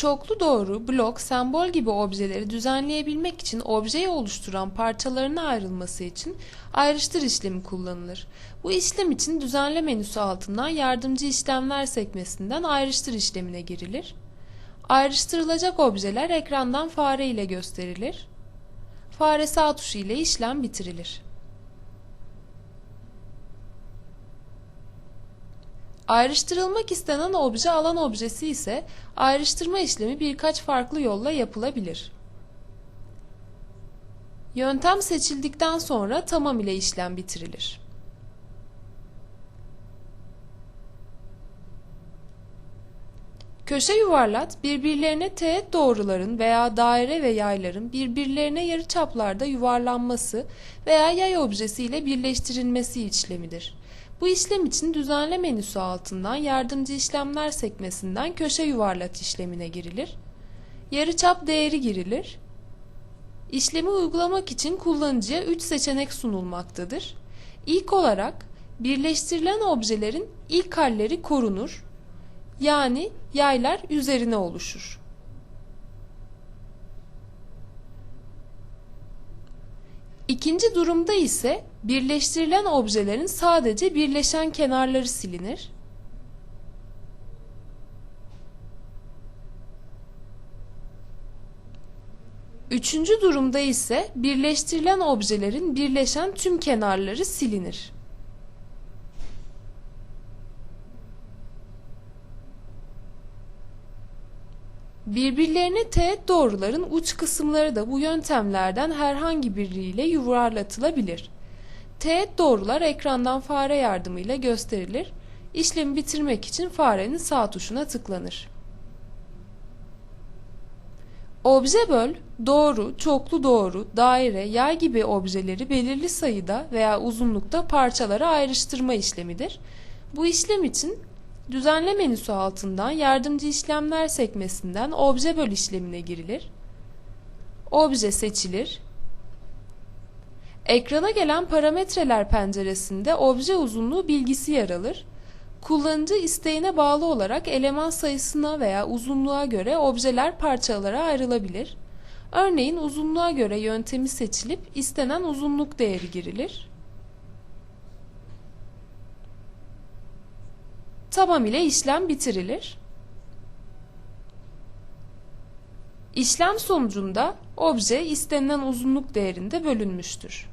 Çoklu doğru, blok, sembol gibi objeleri düzenleyebilmek için objeyi oluşturan parçalarına ayrılması için ayrıştır işlemi kullanılır. Bu işlem için düzenle menüsü altından yardımcı işlemler sekmesinden ayrıştır işlemine girilir. Ayrıştırılacak objeler ekrandan fare ile gösterilir. Fare sağ tuşu ile işlem bitirilir. Ayrıştırılmak istenen obje alan objesi ise ayrıştırma işlemi birkaç farklı yolla yapılabilir. Yöntem seçildikten sonra tamam ile işlem bitirilir. Köşe yuvarlat birbirlerine teğet doğruların veya daire ve yayların birbirlerine yarıçaplarda yuvarlanması veya yay objesi ile birleştirilmesi işlemidir. Bu işlem için düzenle menüsü altından yardımcı işlemler sekmesinden köşe yuvarlat işlemine girilir. Yarıçap değeri girilir. İşlemi uygulamak için kullanıcıya 3 seçenek sunulmaktadır. İlk olarak birleştirilen objelerin ilk halleri korunur. Yani yaylar üzerine oluşur. İkinci durumda ise birleştirilen objelerin sadece birleşen kenarları silinir. Üçüncü durumda ise birleştirilen objelerin birleşen tüm kenarları silinir. Birbirlerine teğet doğruların uç kısımları da bu yöntemlerden herhangi biriyle yuvarlatılabilir. Teğet doğrular ekrandan fare yardımıyla gösterilir. İşlemi bitirmek için farenin sağ tuşuna tıklanır. Obje böl, doğru, çoklu doğru, daire, yay gibi objeleri belirli sayıda veya uzunlukta parçalara ayrıştırma işlemidir. Bu işlem için düzenle menüsü altından yardımcı işlemler sekmesinden obje böl işlemine girilir. Obje seçilir. Ekrana gelen parametreler penceresinde obje uzunluğu bilgisi yer alır. Kullanıcı isteğine bağlı olarak eleman sayısına veya uzunluğa göre objeler parçalara ayrılabilir. Örneğin uzunluğa göre yöntemi seçilip istenen uzunluk değeri girilir. Tamam ile işlem bitirilir. İşlem sonucunda obje istenilen uzunluk değerinde bölünmüştür.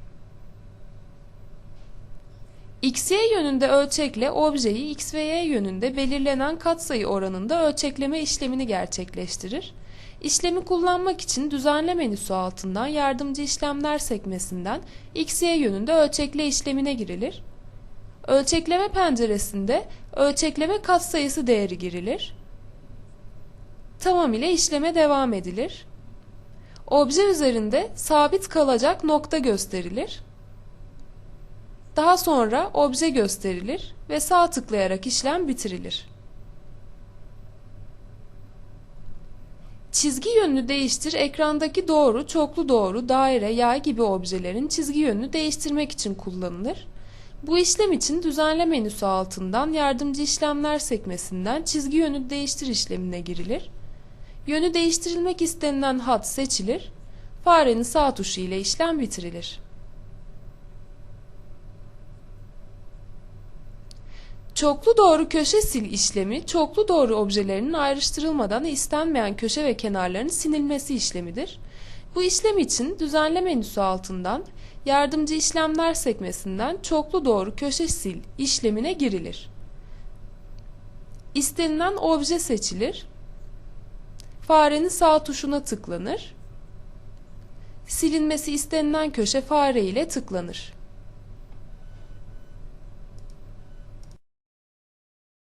X, Y yönünde ölçekle objeyi X ve Y yönünde belirlenen katsayı oranında ölçekleme işlemini gerçekleştirir. İşlemi kullanmak için düzenle menüsü altından yardımcı işlemler sekmesinden X, Y yönünde ölçekle işlemine girilir. Ölçekleme penceresinde ölçekleme katsayısı değeri girilir. Tamam ile işleme devam edilir. Obje üzerinde sabit kalacak nokta gösterilir. Daha sonra obje gösterilir ve sağ tıklayarak işlem bitirilir. Çizgi yönünü değiştir ekrandaki doğru, çoklu doğru, daire, yay gibi objelerin çizgi yönünü değiştirmek için kullanılır. Bu işlem için düzenle menüsü altından yardımcı işlemler sekmesinden çizgi yönü değiştir işlemine girilir. Yönü değiştirilmek istenilen hat seçilir. Farenin sağ tuşu ile işlem bitirilir. Çoklu doğru köşe sil işlemi, çoklu doğru objelerinin ayrıştırılmadan istenmeyen köşe ve kenarlarının sinilmesi işlemidir. Bu işlem için düzenle menüsü altından yardımcı işlemler sekmesinden çoklu doğru köşe sil işlemine girilir. İstenilen obje seçilir. Farenin sağ tuşuna tıklanır. Silinmesi istenilen köşe fare ile tıklanır.